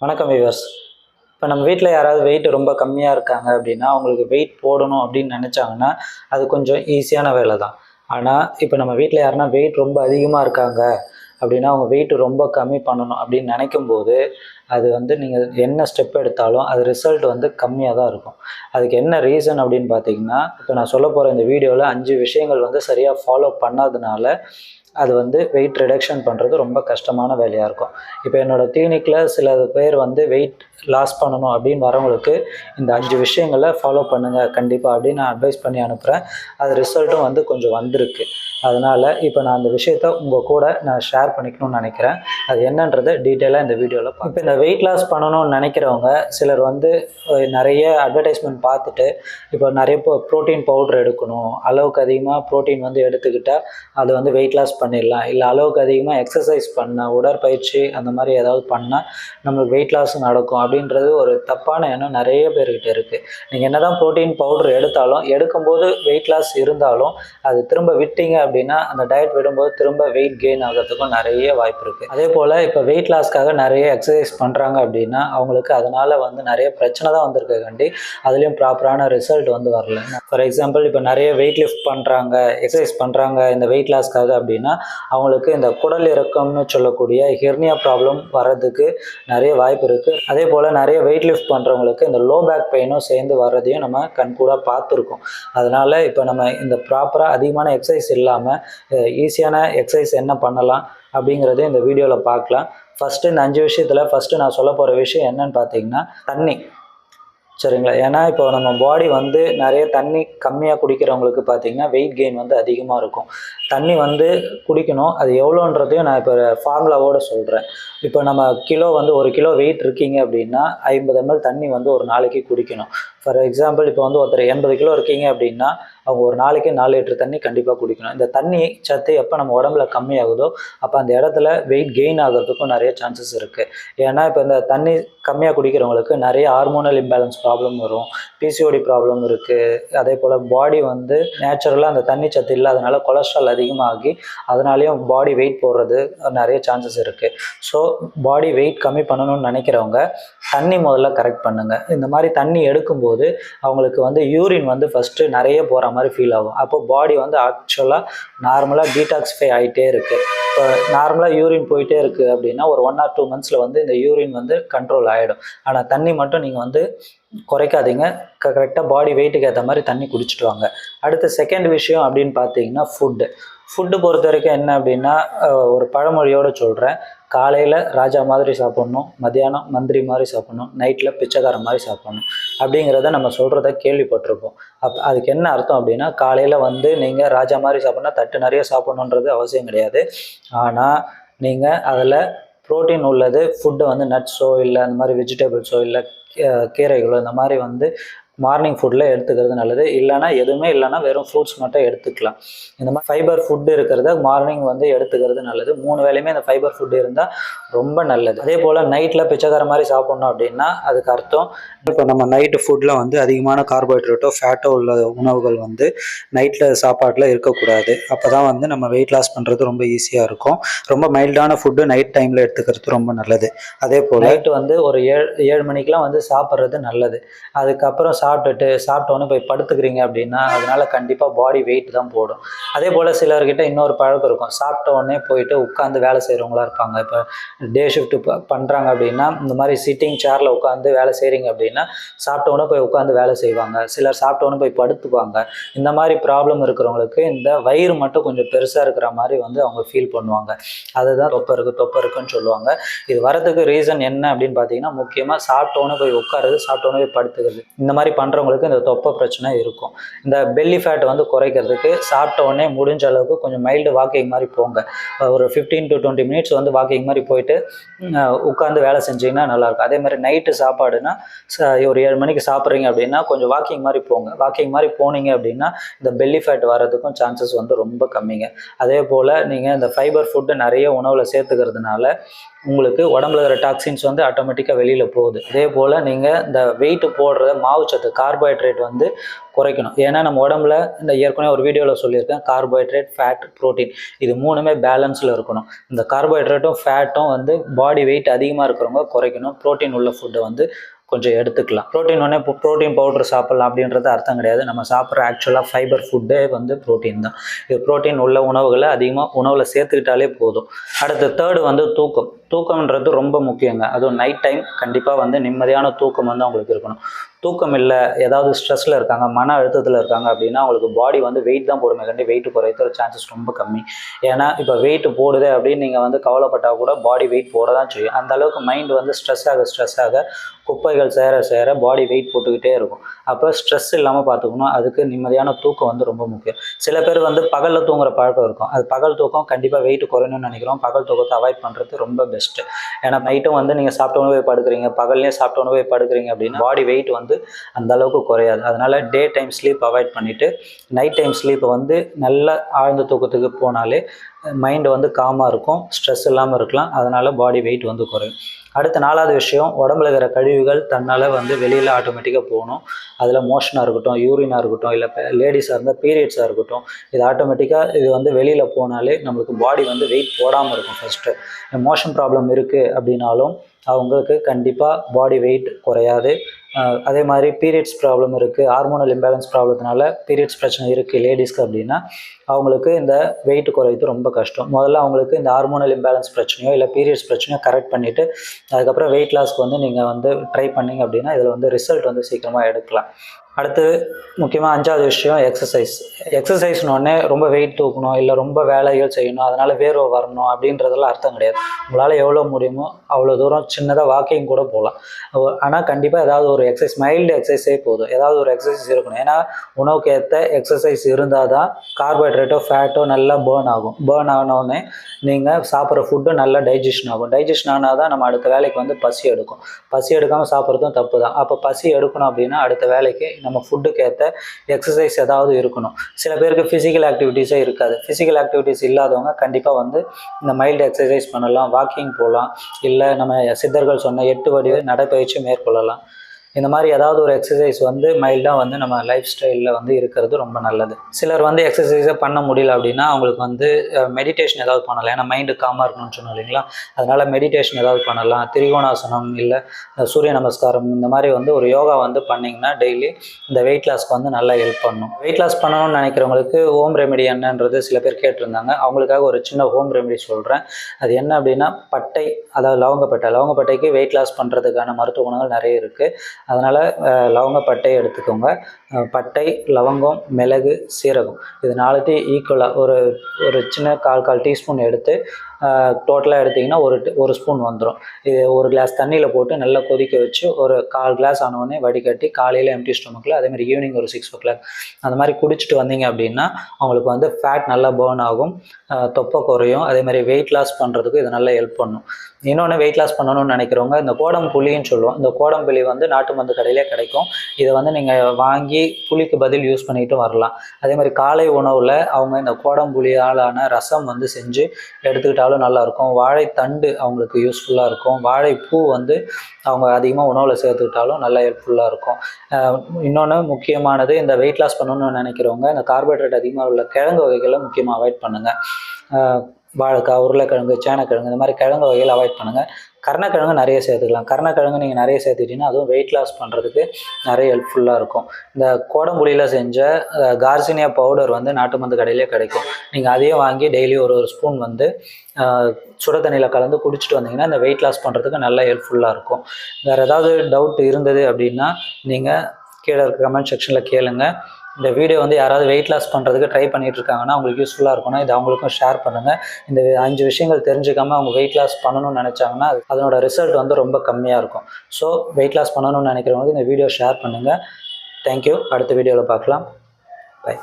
வணக்கம் விவர்ஸ் இப்போ நம்ம வீட்டில் யாராவது வெயிட் ரொம்ப கம்மியாக இருக்காங்க அப்படின்னா அவங்களுக்கு வெயிட் போடணும் அப்படின்னு நினச்சாங்கன்னா அது கொஞ்சம் ஈஸியான வேலை தான். ஆனால் இப்போ நம்ம வீட்டில் யாருன்னா வெயிட் ரொம்ப அதிகமாக இருக்காங்க அப்படின்னா அவங்க வெயிட் ரொம்ப கம்மி பண்ணணும் அப்படின்னு நினைக்கும் போது அது வந்து நீங்கள் என்ன ஸ்டெப் எடுத்தாலும் அது ரிசல்ட் வந்து கம்மியாக தான் இருக்கும். அதுக்கு என்ன ரீசன் அப்படின்னு பார்த்தீங்கன்னா இப்போ நான் சொல்ல போகிற இந்த வீடியோவில் அஞ்சு விஷயங்கள் வந்து சரியாக ஃபாலோ பண்ணாதனால அது வந்து வெயிட் ரிடக்ஷன் பண்ணுறது ரொம்ப கஷ்டமான வேலையாக இருக்கும். இப்போ என்னோடய கிளினிக்கில் சில பேர் வந்து வெயிட் லாஸ் பண்ணணும் அப்படின்னு வரவங்களுக்கு இந்த அஞ்சு விஷயங்களை ஃபாலோ பண்ணுங்கள் கண்டிப்பாக அப்படின்னு நான் அட்வைஸ் பண்ணி அனுப்புகிறேன் அது ரிசல்ட்டும் வந்து கொஞ்சம் வந்திருக்கு. அதனால் இப்போ நான் அந்த விஷயத்த உங்கள் கூட நான் ஷேர் பண்ணிக்கணும்னு நினைக்கிறேன். அது என்னன்றதை டீட்டெயிலாக இந்த வீடியோவில் இப்போ இந்த வெயிட் லாஸ் பண்ணணும்னு நினைக்கிறவங்க சிலர் வந்து நிறைய அட்வர்டைஸ்மெண்ட் பார்த்துட்டு இப்போ நிறைய ப்ரோட்டீன் பவுடர் எடுக்கணும். அளவுக்கு அதிகமாக ப்ரோட்டீன் வந்து எடுத்துக்கிட்டால் அது வந்து வெயிட் லாஸ் பண்ணிடலாம். இல்லை அளவுக்கு அதிகமாக எக்ஸசைஸ் பண்ண உடற்பயிற்சி அந்த மாதிரி ஏதாவது பண்ணால் நம்மளுக்கு வெயிட் லாஸ் நடக்கும். அப்படின்றது ஒரு தப்பான எண்ணம் நிறைய பேர்கிட்ட இருக்குது நீங்கள் என்ன தான் ப்ரோட்டீன் பவுடர் எடுத்தாலும் எடுக்கும்போது வெயிட் லாஸ் இருந்தாலும் அது திரும்ப விட்டீங்க அப்படின்னா அந்த டயட் விடும்போது திரும்ப வெயிட் கெயின் ஆகிறதுக்கும் நிறைய வாய்ப்பு இருக்குது அதே போல் இப்போ வெயிட் லாஸ்க்காக நிறைய எக்ஸசைஸ் பண்ணுறாங்க அப்படின்னா அவங்களுக்கு அதனால் வந்து நிறைய பிரச்சனை தான் வந்திருக்காண்டி அதுலேயும் ப்ராப்பரான ரிசல்ட் வந்து வரல. ஃபார் எக்ஸாம்பிள் இப்போ நிறைய வெயிட் லிஃப்ட் பண்ணுறாங்க எக்ஸசைஸ் பண்ணுறாங்க இந்த வெயிட் லாஸ்க்காக அப்படின்னா அவங்களுக்கு இந்த குடல் இறக்கம்னு சொல்லக்கூடிய ஹெர்னியா ப்ராப்ளம் வர்றதுக்கு நிறைய வாய்ப்பு இருக்குது அதே போல் நிறைய வெயிட் லிஃப்ட் பண்ணுறவங்களுக்கு இந்த லோ பேக் பெயினும் சேர்ந்து வர்றதையும் நம்ம கண்கூடாக பார்த்துருக்கோம். அதனால் இப்போ நம்ம இந்த ப்ராப்பராக அதிகமான எக்ஸசைஸ் இல்லாமல் ஈஸியான எக்ஸசைஸ் என்ன பண்ணலாம் அப்படிங்கிறத இந்த வீடியோவில் பார்க்கலாம். ஃபஸ்ட்டு இந்த அஞ்சு விஷயத்தில் ஃபஸ்ட்டு நான் சொல்ல போகிற விஷயம் என்னன்னு பார்த்தீங்கன்னா தண்ணி. சரிங்களா? ஏன்னா இப்போ நம்ம பாடி வந்து நிறைய தண்ணி கம்மியாக குடிக்கிறவங்களுக்கு பார்த்தீங்கன்னா வெயிட் கெயின் வந்து அதிகமாக இருக்கும். தண்ணி வந்து குடிக்கணும். அது எவ்வளோன்றதையும் நான் இப்போ ஃபார்முலாவோடு சொல்கிறேன் இப்போ நம்ம கிலோ வந்து ஒரு கிலோ வெயிட் இருக்கீங்க அப்படின்னா ஐம்பது எம்எல் தண்ணி வந்து ஒரு நாளைக்கு குடிக்கணும். ஃபார் எக்ஸாம்பிள் இப்போ வந்து ஒருத்தர் எண்பது கிலோ இருக்கீங்க அப்படின்னா அவங்க ஒரு நாளைக்கு நாலு லிட்டர் தண்ணி கண்டிப்பாக குடிக்கணும். இந்த தண்ணி சத்து எப்போ நம்ம உடம்புல கம்மியாகுதோ அப்போ அந்த இடத்துல வெயிட் கெயின் ஆகிறதுக்கும் நிறைய சான்சஸ் இருக்குது ஏன்னா இப்போ இந்த தண்ணி கம்மியாக குடிக்கிறவங்களுக்கு நிறைய ஹார்மோனல் இம்பேலன்ஸ் ப்ராப்ளம் வரும். பிசிஓடி ப்ராப்ளம் இருக்குது அதே போல் பாடி வந்து நேச்சுரலாக அந்த தண்ணி சத்து இல்லாதனால கொலஸ்ட்ரால் அதிகமாகி அதனாலேயும் பாடி வெயிட் போடுறது நிறைய சான்சஸ் இருக்குது ஸோ பாடி வெயிட் கம்மி பண்ணணும்னு நினைக்கிறவங்க தண்ணி முதல்ல கரெக்ட் பண்ணுங்கள் இந்த மாதிரி தண்ணி எடுக்கும்போது அவங்களுக்கு வந்து யூரின் வந்து ஃபஸ்ட்டு நிறைய போகிற மாதிரி ஃபீல் ஆகும். அப்போ பாடி வந்து ஆக்சுவலாக நார்மலாக டீடாக்ஸிஃபை ஆகிட்டே இருக்குது இப்போ நார்மலாக யூரின் போயிட்டே இருக்குது அப்படின்னா ஒரு ஒன் ஆர் டூ மந்த்ஸில் வந்து இந்த யூரின் வந்து கண்ட்ரோல் ஆகிடும் ஆனால் தண்ணி மட்டும் நீங்கள் வந்து குறைக்காதீங்க. கரெக்டாக பாடி வெயிட்டுக்கு ஏற்ற மாதிரி தண்ணி குடிச்சிட்டு வாங்க. அடுத்த செகண்ட் விஷயம் அப்படின்னு பார்த்தீங்கன்னா ஃபுட்டு ஃபுட்டு பொறுத்த வரைக்கும் என்ன அப்படின்னா ஒரு பழமொழியோடு சொல்கிறேன் காலையில் ராஜா மாதிரி சாப்பிட்ணும் மத்தியானம் மந்திரி மாதிரி சாப்பிட்ணும் நைட்டில் பிச்சைக்காரன் மாதிரி சாப்பிட்ணும் அப்படிங்கிறத நம்ம சொல்கிறத கேள்விப்பட்டிருப்போம். அப் அதுக்கு என்ன அர்த்தம் அப்படின்னா காலையில் வந்து நீங்கள் ராஜா மாதிரி சாப்பிட்னா தட்டு நிறைய சாப்பிட்ணுன்றது அவசியம் கிடையாது. ஆனால் நீங்கள் அதில் புரோட்டீன் உள்ளது ஃபுட்டை வந்து நட்ஸோ இல்லை அந்த மாதிரி வெஜிடபிள்ஸோ இல்லை கீரைகளோ இந்த மாதிரி வந்து மார்னிங் ஃபுட்டில் எடுத்துக்கிறது நல்லது. இல்லைன்னா எதுவுமே இல்லைன்னா வெறும் ஃப்ரூட்ஸ் மட்டும் எடுத்துக்கலாம். இந்த மாதிரி ஃபைபர் ஃபுட்டு இருக்கிறத மார்னிங் வந்து எடுத்துக்கிறது நல்லது. மூணு வேளையுமே இந்த ஃபைபர் ஃபுட்டு இருந்தால் ரொம்ப நல்லது. அதே போல் நைட்டில் பிச்சைக்கார மாதிரி சாப்பிட்ணும் அப்படின்னா அதுக்கு அர்த்தம். இப்போ நம்ம நைட்டு ஃபுட்டில் வந்து அதிகமான கார்போஹைட்ரேட்டோ ஃபேட்டோ உள்ள உணவுகள் வந்து நைட்டில் சாப்பாட்டில் இருக்கக்கூடாது. அப்போ தான் வந்து நம்ம வெயிட் லாஸ் பண்ணுறது ரொம்ப ஈஸியாக இருக்கும். ரொம்ப மைல்டான ஃபுட்டு நைட் டைமில் எடுத்துக்கிறது ரொம்ப நல்லது. அதே போல் நைட்டு வந்து ஒரு ஏழு ஏழு மணிக்கெலாம் வந்து சாப்பிட்றது நல்லது. அதுக்கப்புறம் சாப்பிட்டுட்டு சாப்பிட்டோன்னே போய் படுத்துக்கிறீங்க அப்படின்னா அதனால கண்டிப்பாக பாடி வெயிட் தான் போடும். அதே போல் சிலர்கிட்ட இன்னொரு பழக்கம் இருக்கும். சாப்பிட்ட உடனே போயிட்டு உட்காந்து வேலை செய்கிறவங்களா இருப்பாங்க. இப்போ டே ஷிஃப்ட் பண்ணுறாங்க அப்படின்னா இந்த மாதிரி சிட்டிங் சேரில் உட்காந்து வேலை செய்கிறீங்க அப்படின்னா சாப்பிட்ட உடனே போய் உட்காந்து வேலை செய்வாங்க. சிலர் சாப்பிட்ட உடனே போய் படுத்துப்பாங்க. இந்த மாதிரி ப்ராப்ளம் இருக்கிறவங்களுக்கு இந்த வயிறு மட்டும் கொஞ்சம் பெருசாக இருக்கிற மாதிரி வந்து அவங்க ஃபீல் பண்ணுவாங்க. அதுதான் தொப்பை இருக்குது தொப்பை இருக்குன்னு சொல்லுவாங்க. இது வரதுக்கு ரீசன் என்ன அப்படின்னு பார்த்தீங்கன்னா முக்கியமாக சாப்பிட்டோன்னு போய் உட்காருது சாப்பிட்டோன்னு போய் படுத்துக்கிறது. இந்த மாதிரி பண்ணுறவங்களுக்கு இந்த தொப்பை பிரச்சனை இருக்கும். இந்த பெல்லி ஃபேட் வந்து குறைக்கிறதுக்கு சாப்பிட்ட உடனே முடிஞ்ச அளவுக்கு கொஞ்சம் மைல்டு வாக்கிங் மாதிரி போங்க. ஒரு ஃபிஃப்டீன் டு டுவெண்ட்டி மினிட்ஸ் வந்து வாக்கிங் மாதிரி போயிட்டு உட்காந்து வேலை செஞ்சிங்கன்னா நல்லாயிருக்கும் அதே மாதிரி நைட்டு சாப்பாடுனா ஒரு ஏழு மணிக்கு சாப்பிட்றீங்க அப்படின்னா கொஞ்சம் வாக்கிங் மாதிரி போங்க. வாக்கிங் மாதிரி போனீங்க அப்படின்னா இந்த பெல்லி ஃபேட் வர்றதுக்கும் சான்சஸ் வந்து ரொம்ப கம்மிங்க. அதே போல் நீங்கள் இந்த ஃபைபர் ஃபுட்டு நிறைய உணவில் சேர்த்துக்கிறதுனால உங்களுக்கு உடம்புல இருக்கிற டாக்ஸின்ஸ் வந்து ஆட்டோமேட்டிக்காக வெளியில் போகுது. அதே போல் நீங்கள் இந்த வெயிட் போடுற மாவு சத்து மாவுச்சத்து கார்போஹைட்ரேட் வந்து குறைக்கணும். ஏன்னா நம்ம உடம்புல இந்த ஏற்கனவே ஒரு வீடியோவில் சொல்லியிருக்கேன் கார்போஹைட்ரேட் ஃபேட் ப்ரோட்டீன் இது மூணுமே பேலன்ஸில் இருக்கணும். இந்த கார்போஹைட்ரேட்டும் ஃபேட்டும் வந்து பாடி வெயிட் அதிகமாக இருக்கிறவங்க குறைக்கணும். ப்ரோட்டீன் உள்ள ஃபுட்டை வந்து கொஞ்சம் எடுத்துக்கலாம். ப்ரோட்டீன் ஒன்றே இப்போ ப்ரோட்டீன் பவுடர் சாப்பிட்லாம் அப்படின்றது அர்த்தம் கிடையாது. நம்ம சாப்பிட்ற ஆக்சுவலாக ஃபைபர் ஃபுட்டே வந்து ப்ரோட்டீன் தான். இது ப்ரோட்டீன் உள்ள உணவுகளை அதிகமாக உணவில் சேர்த்துக்கிட்டாலே போதும். அடுத்து தேர்டு வந்து தூக்கம். தூக்கம்ன்றது ரொம்ப முக்கியங்க. அதுவும் நைட் டைம் கண்டிப்பாக வந்து நிம்மதியான தூக்கம் வந்து அவங்களுக்கு இருக்கணும். தூக்கம் இல்லை ஏதாவது ஸ்ட்ரெஸ்ஸில் இருக்காங்க மன அழுத்தத்தில் இருக்காங்க அப்படின்னா அவங்களுக்கு பாடி வந்து வெயிட் தான் போடுமே கண்டி வெயிட் குறையிற சான்சஸ் ரொம்ப கம்மி. ஏன்னா இப்போ வெயிட் போடுது அப்படின்னு நீங்கள் வந்து கவலைப்பட்டால் கூட பாடி வெயிட் போட தான் செய்யும். அந்த அளவுக்கு மைண்ட் வந்து ஸ்ட்ரெஸ் ஆக ஸ்ட்ரெஸ் ஆக குப்பைகள் சேர சேர பாடி வெயிட் போட்டுக்கிட்டே இருக்கும். அப்போ ஸ்ட்ரெஸ் இல்லாமல் பார்த்துக்கணும். அதுக்கு நிம்மதியான தூக்கம் வந்து ரொம்ப முக்கியம். சில பேர் வந்து பகலில் தூங்குற பழக்கம் இருக்கும். அது பகல் தூக்கம் கண்டிப்பாக வெயிட் குறையணும்னு நினைக்கிறோம். பகல் தூக்கத்தை அவாய்ட் பண்ணுறது ரொம்ப பெஸ்ட்டு ஏன்னா நைட்டும் வந்து நீங்கள் சாப்பிட்ட உணவு படுக்கிறீங்க. பகல்லையும் சாப்பிட்ட உணவு படுக்கிறீங்க அப்படின்னா பாடி வெயிட் வந்து அந்த அளவுக்கு குறையாது. அதனால் டே டைம் ஸ்லீப் அவாய்ட் பண்ணிவிட்டு நைட் டைம் ஸ்லீப்பை வந்து நல்ல ஆழ்ந்த தூக்கத்துக்கு போனாலே மைண்டு வந்து காமாக இருக்கும் ஸ்ட்ரெஸ் இல்லாமல் இருக்கலாம். அதனால் பாடி வெயிட் வந்து குறையும். அடுத்த நாலாவது விஷயம் உடம்புல இருக்கிற கழிவுகள் தன்னால் வந்து வெளியில் ஆட்டோமேட்டிக்காக போகணும். அதில் மோஷனாக இருக்கட்டும் யூரினாக இருக்கட்டும் இல்லை லேடிஸாக இருந்தால் பீரியட்ஸாக இருக்கட்டும் இது ஆட்டோமேட்டிக்காக இது வந்து வெளியில் போனாலே நம்மளுக்கு பாடி வந்து வெயிட் போடாமல் இருக்கும் ஃபஸ்ட்டு மோஷன் ப்ராப்ளம் இருக்குது அப்படின்னாலும் அவங்களுக்கு கண்டிப்பாக பாடி வெயிட் குறையாது. அதே மாதிரி பீரியட்ஸ் ப்ராப்ளம் இருக்குது ஹார்மோனல் இம்பேலன்ஸ் ப்ராப்ளத்தினால பீரியட்ஸ் பிரச்சனை இருக்குது லேடிஸ்க்கு அப்படின்னா அவங்களுக்கு இந்த வெயிட் குறைத்து ரொம்ப கஷ்டம். முதல்ல அவங்களுக்கு இந்த ஹார்மோனல் இம்பேலன்ஸ் பிரச்சனையோ இல்லை பீரியட்ஸ் பிரச்சனையோ கரெக்ட் பண்ணிவிட்டு அதுக்கப்புறம் வெயிட் லாஸ்க்கு வந்து நீங்கள் வந்து ட்ரை பண்ணீங்க அப்படின்னா இதில் வந்து ரிசல்ட் வந்து சீக்கிரமாக எடுக்கலாம். அடுத்து முக்கியமாக அஞ்சாவது விஷயம் எக்ஸசைஸ் எக்ஸசைஸ்னோடனே ரொம்ப வெயிட் தூக்கணும் இல்லை ரொம்ப வேலைகள் செய்யணும் அதனால் வேர்வை வரணும் அப்படின்றதெல்லாம் அர்த்தம் கிடையாது. உங்களால் எவ்வளோ முடியுமோ அவ்வளோ தூரம் சின்னதாக வாக்கிங் கூட போகலாம். ஆனால் கண்டிப்பாக ஏதாவது ஒரு எக்ஸசைஸ் மைல்டு எக்ஸசைஸே போதும். ஏதாவது ஒரு எக்ஸசைஸ் இருக்கணும். ஏன்னா உணவுக்கு ஏற்ற எக்ஸசைஸ் இருந்தால் தான் கார்போஹைட்ரேட்டோ ஃபேட்டோ நல்லா பேர்ன் ஆகும். பேர்ன் ஆனோடனே நீங்கள் சாப்பிட்ற ஃபுட்டு நல்லா டைஜஷன் ஆகும். டைஜஷன் ஆனால் தான் நம்ம அடுத்த வேலைக்கு வந்து பசி எடுக்கும். பசி எடுக்காமல் சாப்பிட்றதும் தப்பு தான். அப்போ பசி எடுக்கணும் அப்படின்னா அடுத்த வேலைக்கு நம்ம ஃபுட்டுக்கு ஏற்ற எக்ஸசைஸ் ஏதாவது இருக்கணும். சில பேருக்கு ஃபிசிக்கல் ஆக்டிவிட்டீஸே இருக்காது. ஃபிசிக்கல் ஆக்டிவிட்டீஸ் இல்லாதவங்க கண்டிப்பாக வந்து இந்த மைல்டு எக்ஸசைஸ் பண்ணலாம் வாக்கிங் போகலாம் இல்லை நம்ம சித்தர்கள் சொன்ன எட்டு வடிவு நடைப்பயிற்சி மேற்கொள்ளலாம். இந்த மாதிரி ஏதாவது ஒரு எக்ஸசைஸ் வந்து மைல்டாக வந்து நம்ம லைஃப் ஸ்டைலில் வந்து இருக்கிறது ரொம்ப நல்லது. சிலர் வந்து எக்ஸசைஸே பண்ண முடியல அப்படின்னா அவங்களுக்கு வந்து மெடிடேஷன் ஏதாவது பண்ணலாம். ஏன்னா மைண்டு காமாக இருக்கணும்னு சொன்னோம் இல்லைங்களா? அதனால் மெடிடேஷன் ஏதாவது பண்ணலாம். திரிகோணாசனம் இல்லை சூரிய நமஸ்காரம் இந்த மாதிரி வந்து ஒரு யோகா வந்து பண்ணிங்கன்னா டெய்லி இந்த வெயிட் லாஸ்க்கு வந்து நல்லா ஹெல்ப் பண்ணும். வெயிட் லாஸ் பண்ணணும்னு நினைக்கிறவங்களுக்கு ஹோம் ரெமெடி என்னன்றது சில பேர் கேட்டிருந்தாங்க. அவங்களுக்காக ஒரு சின்ன ஹோம் ரெமெடி சொல்கிறேன் அது என்ன அப்படின்னா பட்டை அதாவது லவங்கப்பட்டை. லவங்கப்பட்டைக்கு வெயிட் லாஸ் பண்ணுறதுக்கான மருத்துவ குணங்கள் நிறைய இருக்குது அதனால் லவங்க பட்டையை எடுத்துக்கோங்க. பட்டை லவங்கம் மிளகு சீரகம். இது நாலுத்தையும் ஈக்குவலாக ஒரு ஒரு சின்ன கால் கால் டீஸ்பூன் எடுத்து டோட்டலாக எடுத்திங்கன்னா ஒரு ஒரு ஸ்பூன் வந்துடும் இது ஒரு கிளாஸ் தண்ணியில் போட்டு நல்லா கொதிக்க வச்சு ஒரு கால் கிளாஸ் ஆனவுடனே வடிகட்டி காலையில் எம்டி ஸ்டொமக்கில் அதேமாதிரி ஈவினிங் ஒரு சிக்ஸ் ஓ கிளாக் அந்த மாதிரி குடிச்சிட்டு வந்தீங்க அப்படின்னா அவங்களுக்கு வந்து ஃபேட் நல்லா பேர்ன் ஆகும் தொப்பை குறையும். அதே மாதிரி வெயிட் லாஸ் பண்ணுறதுக்கு இது நல்லா ஹெல்ப் பண்ணும். இன்னொன்று வெயிட் லாஸ் பண்ணணும்னு நினைக்கிறவங்க இந்த கோடம் புளின்னு சொல்லுவோம். இந்த கோடம் புளி வந்து நாட்டு மருந்து கடையிலே கிடைக்கும். இதை வந்து நீங்கள் வாங்கி புளிக்கு பதில் யூஸ் பண்ணிட்டு வரலாம். அதே மாதிரி காலை உணவில் அவங்க இந்த கோடம் புளியாலான ரசம் வந்து செஞ்சு எடுத்துக்கிட்டாலும் நல்லாயிருக்கும். வாழைத்தண்டு அவங்களுக்கு யூஸ்ஃபுல்லாக இருக்கும். வாழைப்பூ வந்து அவங்க அதிகமாக உணவில் சேர்த்துக்கிட்டாலும் நல்லா ஹெல்ப்ஃபுல்லாக இருக்கும். இன்னொன்று முக்கியமானது இந்த வெயிட் லாஸ் பண்ணணும்னு நினைக்கிறவங்க இந்த கார்போஹைட்ரேட் அதிகமாக உள்ள கிழங்கு வகைகளை முக்கியமாக அவாய்ட் பண்ணுங்கள் வாழைக்காய் உருளைக்கிழங்கு சேனக்கிழங்கு இந்த மாதிரி கிழங்கு வகைகள் அவாய்ட் பண்ணுங்கள் கருணக்கிழங்கு நிறைய சேர்த்துக்கலாம். கருணக்கிழங்கு நீங்கள் நிறைய சேர்த்துக்கிட்டீங்கன்னா அதுவும் வெயிட் லாஸ் பண்ணுறதுக்கு நிறைய ஹெல்ப்ஃபுல்லாக இருக்கும். இந்த கோடம்புளியில் செஞ்ச கார்சினியா பவுடர் வந்து நாட்டு மருந்து கடையிலே கிடைக்கும். நீங்கள் அதையும் வாங்கி டெய்லி ஒரு ஒரு ஸ்பூன் வந்து சுட தண்ணியில் கலந்து குடிச்சிட்டு வந்தீங்கன்னா இந்த வெயிட் லாஸ் பண்ணுறதுக்கு நல்ல ஹெல்ப்ஃபுல்லாக இருக்கும். வேறு ஏதாவது டவுட் இருந்தது அப்படின்னா நீங்கள் கீழே இருக்க கமெண்ட் செக்ஷனில் கேளுங்க. இந்த வீடியோ வந்து யாராவது வெயிட் லாஸ் பண்ணுறதுக்கு ட்ரை பண்ணிட்டு இருக்காங்கன்னா அவங்களுக்கு யூஸ்ஃபுல்லாக இருக்கும்னா இது அவங்களுக்கும் ஷேர் பண்ணுங்கள் இந்த அஞ்சு விஷயங்கள் தெரிஞ்சுக்காம அவங்க வெயிட் லாஸ் பண்ணணும்னு நினச்சாங்கன்னா அதனோட ரிசல்ட் வந்து ரொம்ப கம்மியாக இருக்கும். ஸோ வெயிட் லாஸ் பண்ணணும்னு நினைக்கிறவங்களுக்கு இந்த வீடியோ ஷேர் பண்ணுங்கள் தேங்க்யூ அடுத்த வீடியோவில் பார்க்கலாம். பை